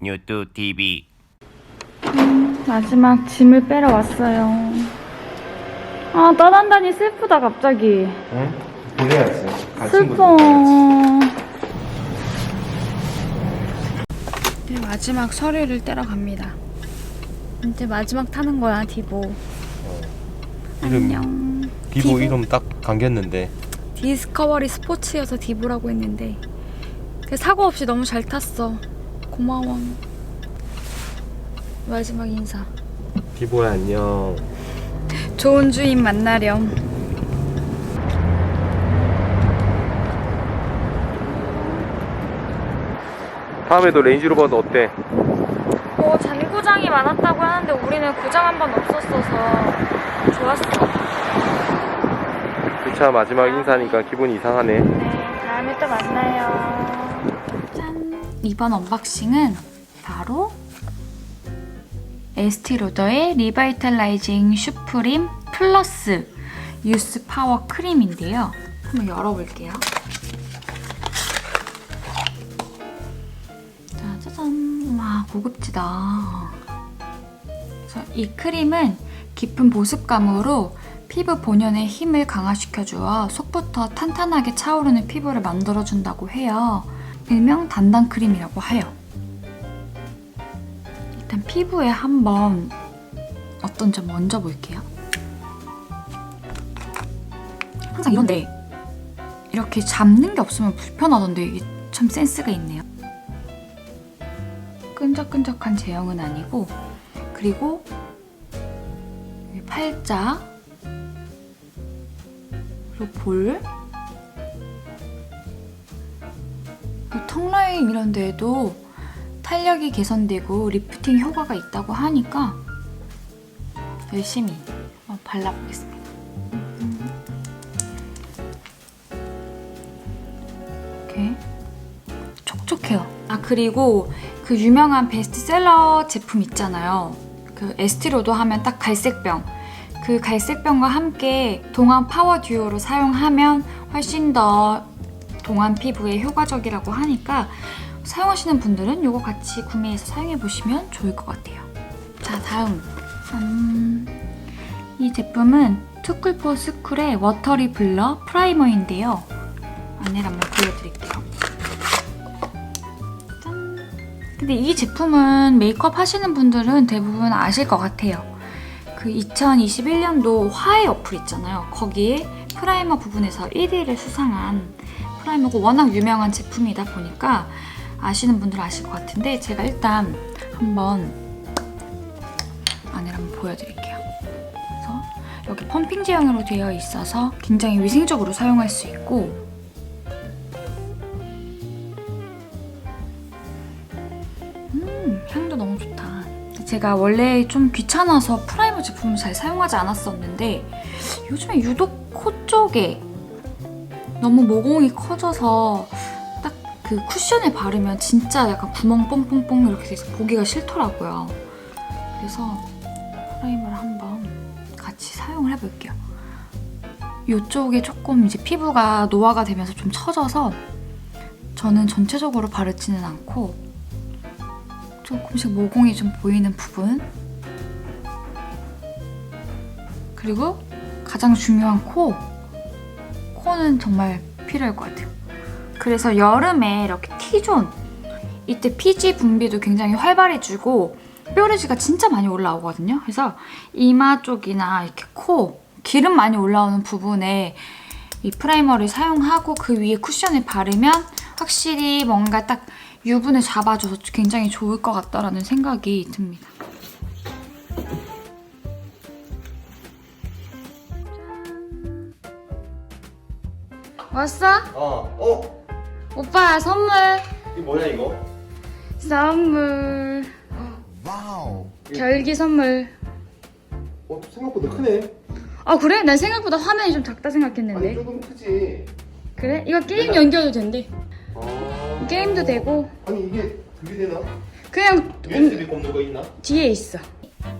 뉴투 TV 마지막 짐을 빼러 왔어요. 아, 떠난다니 슬프다, 갑자기. 응? 그래야지. 같이 슬퍼. 이제 마지막 서류를 떼러 갑니다. 이제 마지막 타는 거야, 디보. 안녕. 비보 디보? 이름 딱 감겼는데 디스커버리 스포츠여서 디보라고 했는데 그 사고 없이 너무 잘 탔어. 고마워. 마지막 인사. 비보야 안녕. 좋은 주인 만나렴. 다음에도 레인지로버는 어때? 뭐 잔고장이 많았다고 하는데 우리는 고장 한 번 없었어서 좋았어. 그 차 마지막 인사니까 기분이 이상하네. 네, 다음에 또 만나요. 짠. 이번 언박싱은 바로 에스티로더의 리바이탈라이징 슈프림 플러스 유스 파워 크림인데요. 한번 열어볼게요. 자, 짜잔. 와, 고급지다. 이 크림은 깊은 보습감으로 피부 본연의 힘을 강화시켜주어 속부터 탄탄하게 차오르는 피부를 만들어준다고 해요. 일명 단단 크림이라고 해요. 일단 피부에 한번 어떤지 먼저 볼게요. 항상 이런데 이렇게 잡는 게 없으면 불편하던데 이게 참 센스가 있네요. 끈적끈적한 제형은 아니고 그리고 팔자 그리고 볼 턱 라인 이런 데에도 탄력이 개선되고 리프팅 효과가 있다고 하니까 열심히 한번 발라보겠습니다. 이렇게 촉촉해요. 아 그리고 그 유명한 베스트셀러 제품 있잖아요. 그 에스티로도 하면 딱 갈색병. 그 갈색병과 함께 동안 파워 듀오로 사용하면 훨씬 더 동안 피부에 효과적이라고 하니까 사용하시는 분들은 이거 같이 구매해서 사용해 보시면 좋을 것 같아요. 자 다음 음, 이 제품은 투쿨포 스쿨의 워터리 블러 프라이머인데요. 안내를 한번 보여드릴게요. 짠. 근데 이 제품은 메이크업 하시는 분들은 대부분 아실 것 같아요. 그 2021년도 화해 어플 있잖아요. 거기에 프라이머 부분에서 1위를 수상한 프라이머고 워낙 유명한 제품이다 보니까 아시는 분들은 아실 것 같은데 제가 일단 한번 안을 한번 보여드릴게요. 그래서 여기 펌핑 제형으로 되어 있어서 굉장히 위생적으로 사용할 수 있고 음, 향도 너무 좋다. 제가 원래 좀 귀찮아서 프라이머 제품을 잘 사용하지 않았었는데 요즘에 유독 코 쪽에 너무 모공이 커져서 딱 그 쿠션에 바르면 진짜 약간 구멍 뽕뽕뽕 이렇게 돼서 보기가 싫더라고요. 그래서 프라이머를 한번 같이 사용을 해볼게요. 이쪽에 조금 이제 피부가 노화가 되면서 좀 처져서 저는 전체적으로 바르지는 않고 조금씩 모공이 좀 보이는 부분 그리고 가장 중요한 코 코는 정말 필요할 것 같아요 그래서 여름에 이렇게 T존 이때 피지 분비도 굉장히 활발해지고 뾰루지가 진짜 많이 올라오거든요 그래서 이마 쪽이나 이렇게 코 기름 많이 올라오는 부분에 이 프라이머를 사용하고 그 위에 쿠션을 바르면 확실히 뭔가 딱 유분을 잡아줘서 굉장히 좋을 것 같다라는 생각이 듭니다. 왔어? 어, 어, 오빠 선물. 이 뭐야 이거? 선물. 결기 선물. 어, 생각보다 크네. 아 그래? 난 생각보다 화면이 좀 작다 아니 생각했는데. 조금 크지. 그래? 이거 게임 연결도 된대. 어. 게임도 되고 아니 이게 그게 되나? 그냥 USB 거 있나? 뒤에 있어.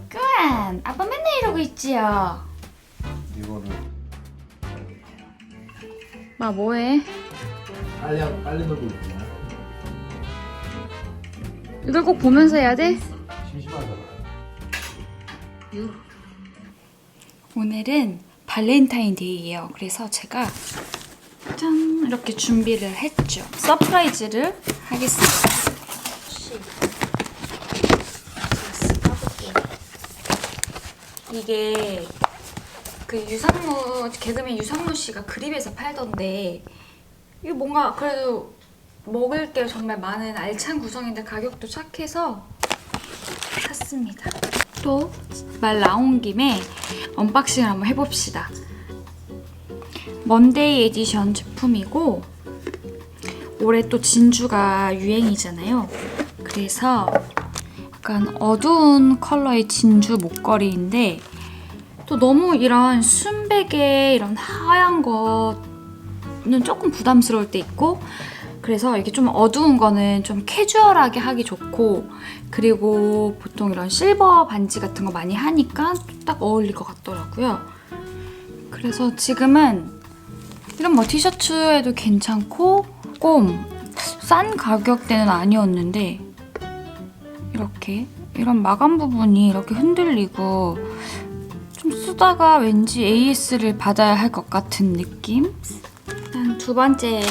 끄안 아빠 맨날 이러고 있지요. 이거를 마 뭐해? 빨리 빨리 넣고 있구나. 이걸 꼭 보면서 해야 돼? 심심하잖아. 오늘은 발렌타인데이예요. 그래서 제가 짠 이렇게 준비를 했죠. 서프라이즈를 하겠습니다. 이게 그 유상무 개그맨 유상무 씨가 그립에서 팔던데 이게 뭔가 그래도 먹을 게 정말 많은 알찬 구성인데 가격도 착해서 샀습니다. 또 말 나온 김에 언박싱을 한번 해봅시다. 먼데이 에디션 제품이고 올해 또 진주가 유행이잖아요. 그래서 약간 어두운 컬러의 진주 목걸이인데 또 너무 이런 순백의 이런 하얀 거는 조금 부담스러울 때 있고 그래서 이게 좀 어두운 거는 좀 캐주얼하게 하기 좋고 그리고 보통 이런 실버 반지 같은 거 많이 하니까 딱 어울릴 것 같더라고요. 그래서 지금은 이런 뭐 티셔츠에도 괜찮고 조금 싼 가격대는 아니었는데 이렇게 이런 마감 부분이 이렇게 흔들리고 좀 쓰다가 왠지 AS를 받아야 할 것 같은 느낌? 일단 두 번째는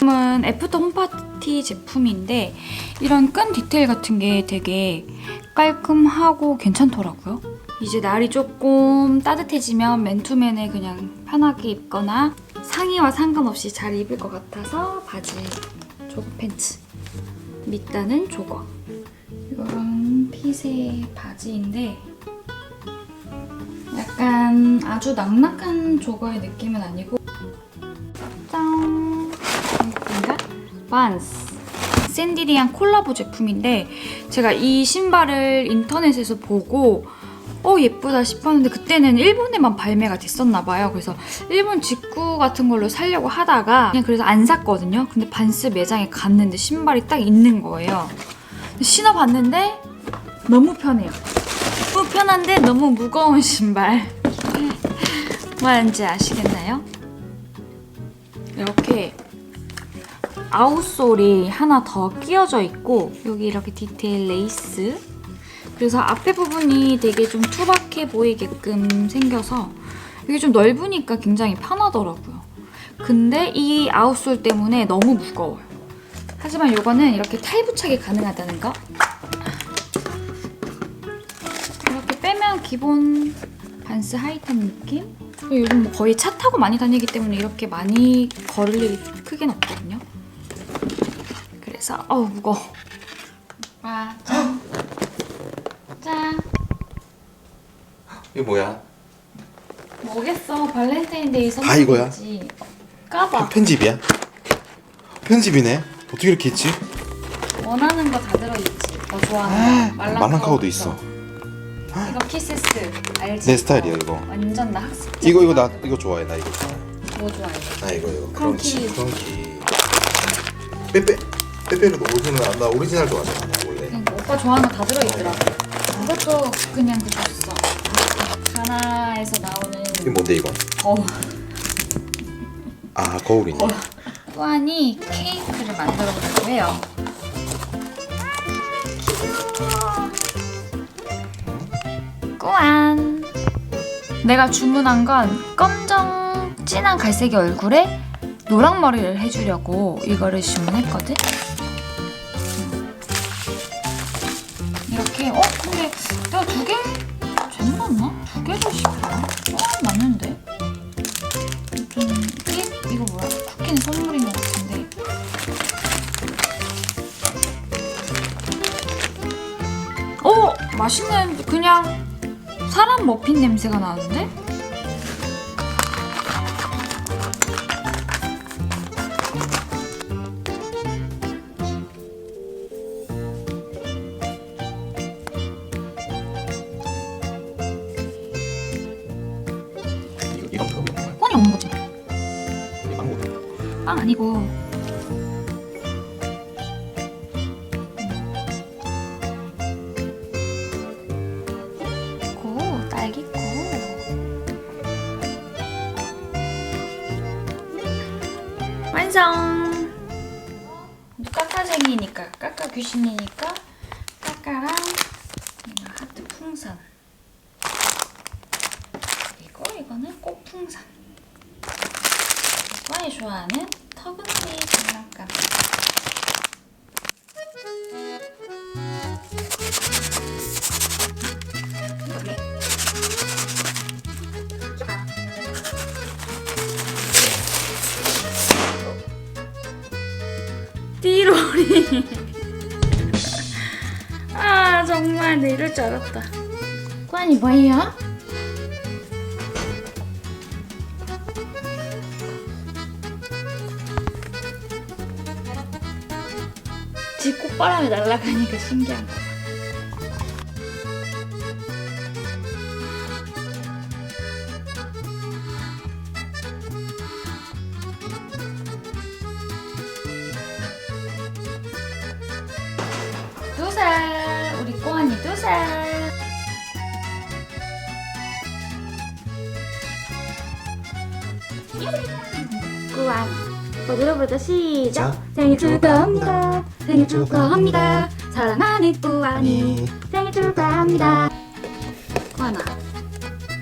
짠! 애프터 홈파티 제품인데 이런 끈 디테일 같은 게 되게 깔끔하고 괜찮더라고요. 이제 날이 조금 따뜻해지면 맨투맨에 그냥 편하게 입거나 상의와 상관없이 잘 입을 것 같아서 바지 조거 팬츠 밑단은 조거 이런 핏의 바지인데 약간 아주 낙낙한 조거의 느낌은 아니고 짠 이건가? 반스 샌디리안 콜라보 제품인데 제가 이 신발을 인터넷에서 보고 어 예쁘다 싶었는데 그때는 일본에만 발매가 됐었나 봐요. 그래서 일본 직구 같은 걸로 사려고 하다가 그냥 그래서 안 샀거든요. 근데 반스 매장에 갔는데 신발이 딱 있는 거예요. 신어봤는데 너무 편해요. 편한데 너무 무거운 신발. 뭔지 아시겠나요? 이렇게 아웃솔이 하나 더 끼워져 있고 여기 이렇게 디테일 레이스 그래서 앞에 부분이 되게 좀 투박해 보이게끔 생겨서 이게 좀 넓으니까 굉장히 편하더라고요. 근데 이 아웃솔 때문에 너무 무거워요. 하지만 이거는 이렇게 탈부착이 가능하다는 거. 기본 반스 하이탑 느낌? 요즘 뭐 거의 차 타고 많이 다니기 때문에 이렇게 많이 걸을 일이 크게는 없거든요. 그래서 어우 무거워. 와 짠. 짠. 이게 뭐야? 뭐겠어 발렌타인데이 다 이거야? 까봐. 편집이야? 편집이네. 어떻게 이렇게 했지? 원하는 거 다 들어있지. 너 좋아하는 거. 말랑카우도 있어. 이거 키세스 알지? 내 스타일이야, 이거. 완전 나 학습. 이거 이거 나 이거 좋아해. 나 이거 좋아해. 뭐 좋아해? 나 이거 이거 크런키. 크런키. 빼빼 빼빼는 오리지널 나 오리지널 좋아하잖아 원래. 그러니까 오빠 좋아하는 거 다 들어있더라고. 이것도 그냥 그 줬어. 가나에서 나오는 이게 뭔데 이건? 어우. 아 거울이네. 어. 또한이 케이크를 만들어 보려고 해요. 꾸안. 내가 주문한 건 검정 진한 갈색의 얼굴에 노랑 머리를 해주려고 이거를 주문했거든. 이렇게 어 근데 내가 두 개 잘못했나? 두 개를 시켰나? 어 맞는데. 좀 이게 이거 뭐야? 쿠키는 선물인 것 같은데. 어 맛있는 그냥 사람 머핀 냄새가 나는데? 이거 이런 거 먹는 거야? 뻔히 없는 거지. 이거. 빵 아니고. 고 귀신이니까 까까랑 하트 풍선. 그리고 이거는 꽃 풍선. 오빠이 좋아하는 터근지 장난감. 띠로리. 아 정말 내 이럴 줄 알았다 꽝이 뭐예요? 집 꽃바람에 날아가니까 신기한 거 꼬안, 노래부터 시작. 자. 생일 축하합니다. 생일 축하합니다. 사랑하는 꼬안이 아니 생일 축하합니다. 꼬안아,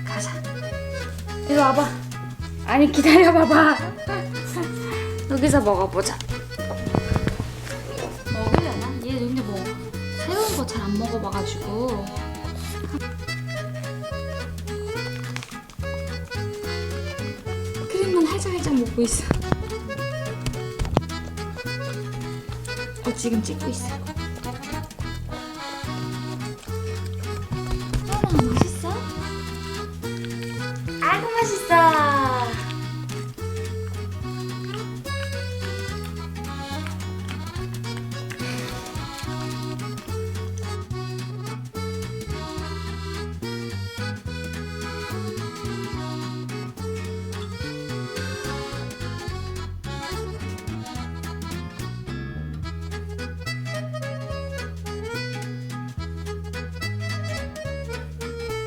가자. 이리 와봐. 아니 기다려봐봐. 여기서 먹어보자. 먹으려나? 얘 근데 뭐 새로운 거 잘 안 먹어봐가지고 크림만 살짝살짝 먹고 있어 지금 찍고 있어